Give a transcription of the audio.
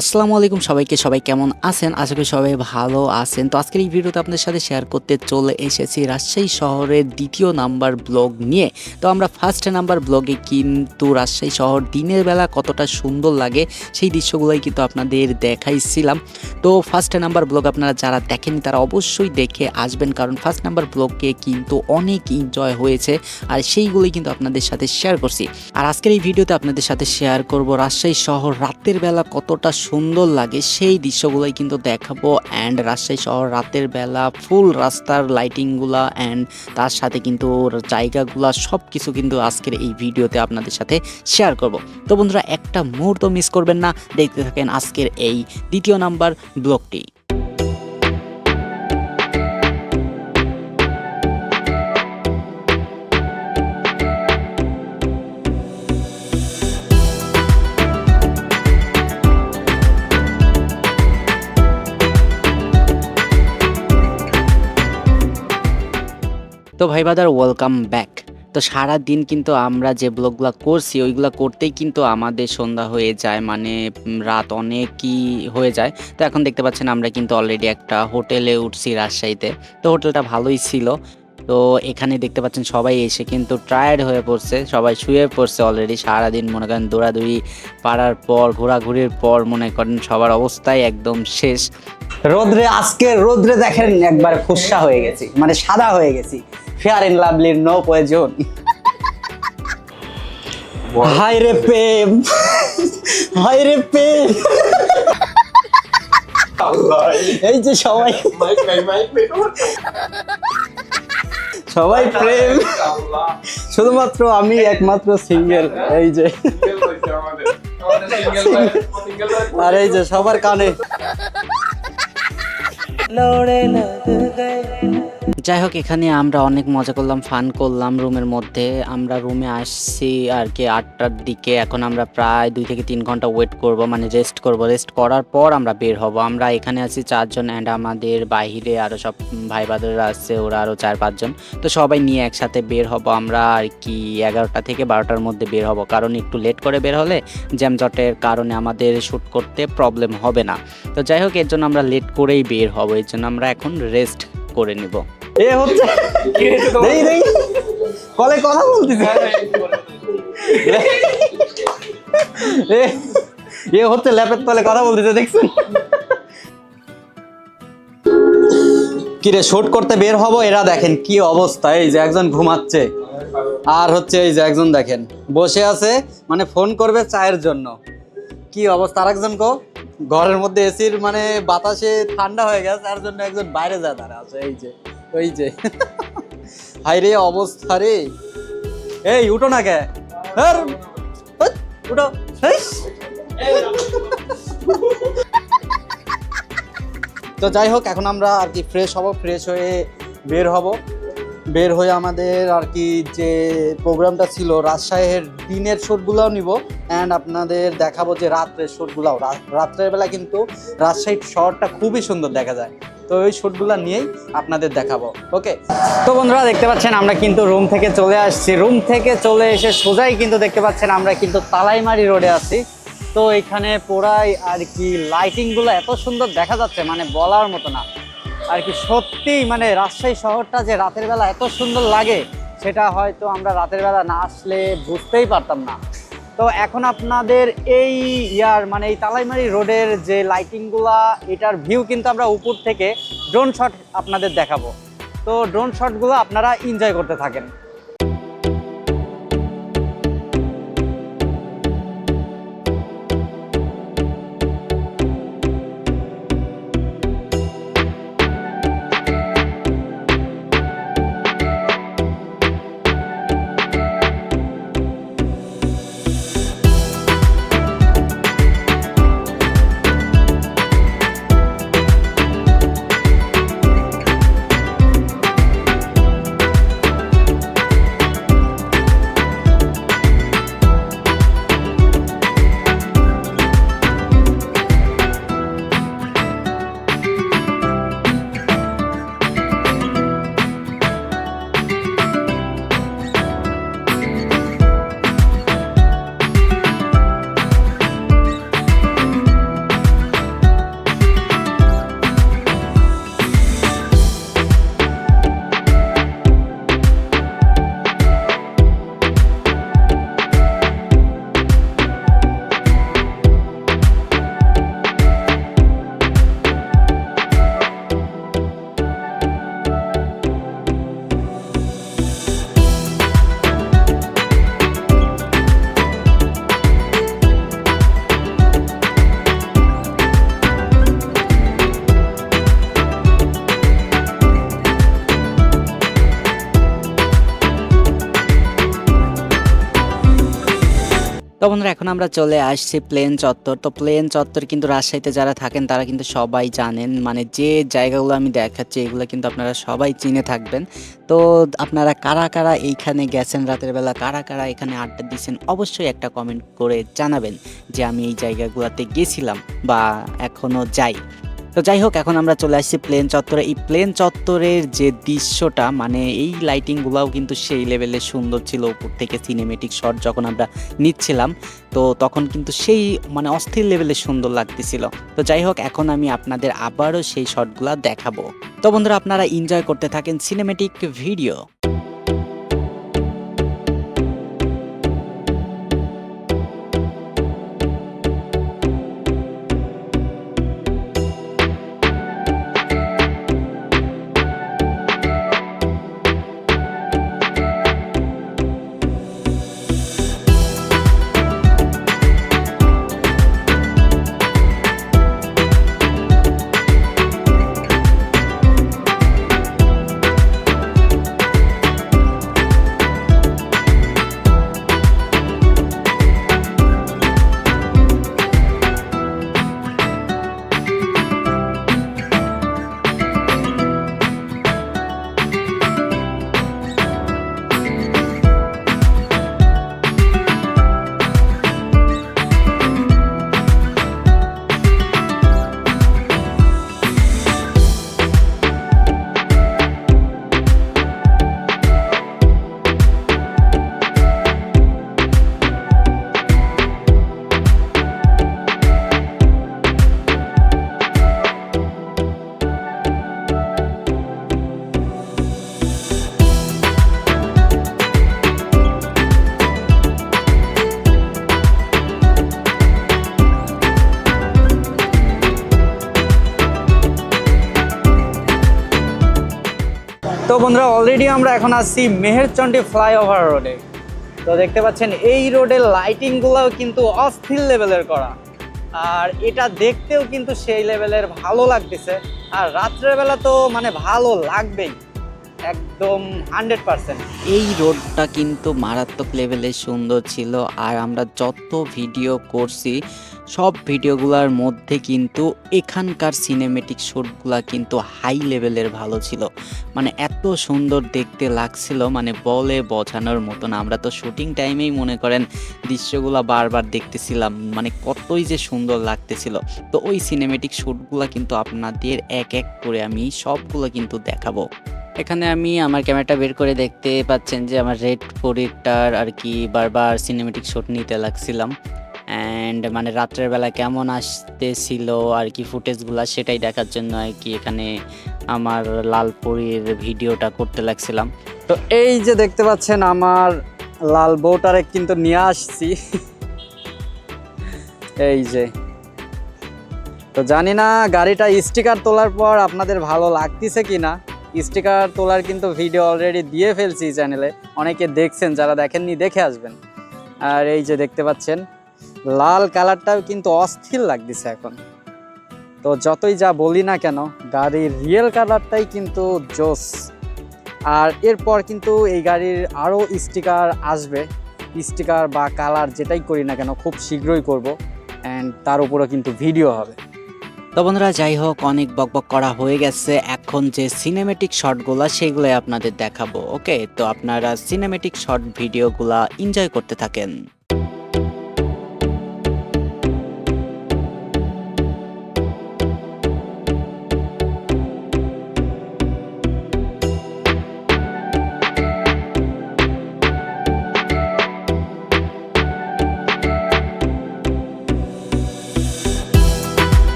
আসসালামু আলাইকুম সবাইকে, সবাই কেমন আছেন? আশা করি সবাই ভালো আছেন। তো আজকের এই ভিডিওতে আপনাদের সাথে শেয়ার করতে চলে এসেছি রাজশাহী শহরের দ্বিতীয় নাম্বার ব্লগ নিয়ে। তো আমরা ফার্স্ট নাম্বার ব্লগে কিন্তু রাজশাহী শহর দিনের বেলা কতটা সুন্দর লাগে সেই দৃশ্যগুলোই কিন্তু আপনাদের দেখাইছিলাম। তো ফার্স্ট নাম্বার ব্লগ আপনারা যারা দেখেনি তারা অবশ্যই দেখে আসবেন। কারণ ফার্স্ট নাম্বার ব্লগে কিন্তু অনেক এনজয় হয়েছে আর সেইগুলোই কিন্তু আপনাদের সাথে শেয়ার করছি। আর আজকের এই ভিডিওতে আপনাদের সাথে শেয়ার করব রাজশাহী শহর রাতের বেলা কতটা সুন্দর লাগে। সেই দৃশ্যগুলোই কিন্তু দেখাবো। অ্যান্ড রাজশাহী শহর রাতের বেলা ফুল রাস্তার লাইটিংগুলা অ্যান্ড তার সাথে কিন্তু জায়গাগুলা সব কিছু কিন্তু আজকের এই ভিডিওতে আপনাদের সাথে শেয়ার করব। তো বন্ধুরা, একটা মুহূর্ত মিস করবেন না। দেখতে থাকেন আজকের এই দ্বিতীয় নাম্বার ব্লগটি তো ভাই বাদার ওয়েলকাম ব্যাক তো সারা দিন কিন্তু আমরা যে ব্লগগুলো করছি, ওইগুলো করতেই কিন্তু আমাদের সন্ধ্যা হয়ে যায় মানে রাত অনেকই হয়ে যায়। তো এখন দেখতে পাচ্ছেন আমরা কিন্তু অলরেডি একটা হোটেলে উঠছি রাজশাহীতে। তো হোটেলটা ভালোই ছিল। তো এখানে দেখতে পাচ্ছেন সবাই এসে কিন্তু টায়ার্ড হয়ে পড়ছে, সবাই শুয়ে পড়ছে অলরেডি সারাদিন মনে করেন দৌড়াদৌড়ি পাড়ার পর, ঘোরাঘুরির পর মনে করেন সবার অবস্থাই একদম শেষ। রোদ্রে, আজকে রোদ্রে দেখেন একবার ফুসা হয়ে গেছি মানে সাদা হয়ে গেছি। ফেয়ার এন্ড লাভলির নো প্রয়োজন হাই রে প্রেম। হাই রে প্রেম। এই যে সবাই। সবাই প্রেম। শুধুমাত্র আমি একমাত্র সিঙ্গেল এই যে। আর এই যে সবার কানে। যাই হোক, এখানে আমরা অনেক মজা করলাম ফান করলাম রুমের মধ্যে। আমরা রুমে আসছি আর কি আটটার দিকে। এখন আমরা প্রায় দুই থেকে তিন ঘণ্টা ওয়েট করব মানে রেস্ট করব। রেস্ট করার পর আমরা বের হব। আমরা এখানে আছি চারজন অ্যান্ড আমাদের বাইরে আরও সব ভাই বাদররা আসছে ওরা আরও চার পাঁচজন তো সবাই নিয়ে একসাথে বের হব। আমরা আর কি এগারোটা থেকে বারোটার মধ্যে বের হব। কারণ একটু লেট করে বের হলে জ্যামজটের কারণে আমাদের শ্যুট করতে প্রবলেম হবে না। তো যাই হোক, এর জন্য আমরা লেট করেই বের হব। এর জন্য আমরা এখন রেস্ট করে নিব। এ হচ্ছে কলে কথা বলতেছে। এ এ হচ্ছে ল্যাপের তলে কথা বলতেছে, দেখছেন? কিরে শুট করতে বের হব? এরা দেখেন কি অবস্থা। এই যে একজন ঘুমাচ্ছে। আর হচ্ছে এই যে একজন দেখেন। বসে আছে মানে ফোন করবে চায়ের জন্য। কি অবস্থা? আর একজন কো? ঘরের মধ্যে এসির মানে বাতাসে ঠান্ডা হয়ে গেছে, তার জন্য একজন বাইরে যায় তারা আছে, এই যে। ওই যে। হাই রে অবস্থা রে। এই, উঠো না কে উঠো। তো যাই হোক, এখন আমরা আর কি ফ্রেশ হব ফ্রেশ হয়ে বের হব। বের হয়ে আমাদের আর কি যে প্রোগ্রামটা ছিল, রাজশাহীর দিনের শ্যুটগুলোও নিব। অ্যান্ড আপনাদের দেখাবো যে রাত্রের শ্যুটগুলোও রাত্রের বেলা কিন্তু রাজশাহীর শহরটা খুবই সুন্দর দেখা যায়। তো ওই শ্যুটগুলো নিয়েই আপনাদের দেখাবো, ওকে? তো বন্ধুরা, দেখতে পাচ্ছেন আমরা কিন্তু রুম থেকে চলে আসছি। রুম থেকে চলে এসে সোজাই কিন্তু দেখতে পাচ্ছেন আমরা কিন্তু তালাইমারি রোডে আছি। তো এখানে পুরাই আর কি লাইটিংগুলো এত সুন্দর দেখা যাচ্ছে মানে বলার মতো না। আর কি সত্যি মানে রাজশাহী শহরটা যে রাতের বেলা এত সুন্দর লাগে, সেটা হয়তো আমরা রাতের বেলা না আসলে বুঝতেই পারতাম না। তো এখন আপনাদের এই ইয়ার মানে এই তালাইমারি রোডের যে লাইটিংগুলা এটার ভিউ কিন্তু আমরা উপর থেকে ড্রোন শট আপনাদের দেখাবো। তো ড্রোন শটগুলো আপনারা এনজয় করতে থাকেন। তো বন্ধুরা, এখন আমরা চলে আসছি প্লেন চত্বর। তো প্লেন চত্বর কিন্তু রাজশাহীতে যারা থাকেন, তারা কিন্তু সবাই জানেন। মানে যে জায়গাগুলো আমি দেখাচ্ছি, এগুলো কিন্তু আপনারা সবাই চিনে থাকবেন। তো আপনারা কারা কারা এইখানে গেছেন রাতের বেলা, কারা কারা এখানে আড্ডা দিয়েছেন, অবশ্যই একটা কমেন্ট করে জানাবেন যে আমি এই জায়গাগুলোতে গেছিলাম বা এখনও যাই। তো যাই হোক, এখন আমরা চলে আসছি প্লেন চত্বরে। এই প্লেন চত্বরের যে দৃশ্যটা মানে এই লাইটিংগুলোও কিন্তু সেই লেভেলে সুন্দর ছিল। উপর থেকে সিনেমেটিক শট যখন আমরা নিচ্ছিলাম, তো তখন কিন্তু সেই মানে অস্থির লেভেলে সুন্দর লাগতেছিল। তো যাই হোক, এখন আমি আপনাদের আবারও সেই শটগুলো দেখাবো। তো বন্ধুরা, আপনারা এনজয় করতে থাকেন সিনেমেটিক ভিডিও বন্ধুরা অলরেডি আমরা এখন আসছি মেহেরচন্ডী ফ্লাইওভার রোডে। তো দেখতে পাচ্ছেন, এই রোডের লাইটিংগুলোও কিন্তু অস্থির লেভেলের করা। আর এটা দেখতেও কিন্তু সেই লেভেলের ভালো লাগতেছে। আর রাত্রেবেলা তো মানে ভালো লাগবেই। একদম হান্ড্রেড পার্সেন্ট এই রোডটা কিন্তু মারাত্মক লেভেলের সুন্দর ছিল, আর আমরা যত ভিডিও করছি, সব ভিডিওগুলোর মধ্যে কিন্তু এখানকার সিনেমেটিক শ্যুটগুলো কিন্তু হাই লেভেলের ভালো ছিল। মানে এত সুন্দর দেখতে লাগছিল মানে বলে বোঝানোর মতন। আমরা তো শুটিং টাইমেই মনে করেন দৃশ্যগুলো বারবার দেখতেছিলাম মানে কতই যে সুন্দর লাগতেছিল। তো ওই সিনেমেটিক শ্যুটগুলো কিন্তু আপনাদের এক এক করে আমি সবগুলো কিন্তু দেখাবো। এখানে আমি আমার ক্যামেরাটা বের করে দেখতে পাচ্ছেন যে আমার রেড পরিটার আর কি বারবার সিনেমেটিক শট নিতে লাগছিলাম। অ্যান্ড মানে রাত্রের বেলা কেমন আসতেছিল আর কি ফুটেজগুলো সেটাই দেখার জন্য আর কি এখানে আমার লালপুরীর ভিডিওটা করতে লাগছিলাম। তো এই যে দেখতে পাচ্ছেন আমার লাল বউটারে কিন্তু নিয়ে আসছি। এই যে। তো জানি না গাড়িটা স্টিকার তোলার পর আপনাদের ভালো লাগতেছে কি না স্টিকার তোলার কিন্তু ভিডিও অলরেডি দিয়ে ফেলছি চ্যানেলে অনেকে দেখছেন, যারা দেখেননি, দেখে আসবেন। আর এই যে দেখতে পাচ্ছেন, লাল কালারটাও কিন্তু অস্থির লাগতেছে এখন। তো যতই যা বলি না কেন, গাড়ির রিয়েল কালারটাই কিন্তু জোস। আর এরপর কিন্তু এই গাড়ির আরও স্টিকার আসবে। স্টিকার বা কালার যেটাই করি না কেন, খুব শীঘ্রই করব। অ্যান্ড তার উপরও কিন্তু ভিডিও হবে। তো বন্ধুরা, যাই হোক, অনেক বকবক করা হয়ে গেছে। এখন যে সিনেমেটিক শটগুলা সেগুলোই আপনাদের দেখাবো ওকে তো আপনারা সিনেমেটিক শর্ট ভিডিওগুলা এনজয় করতে থাকেন।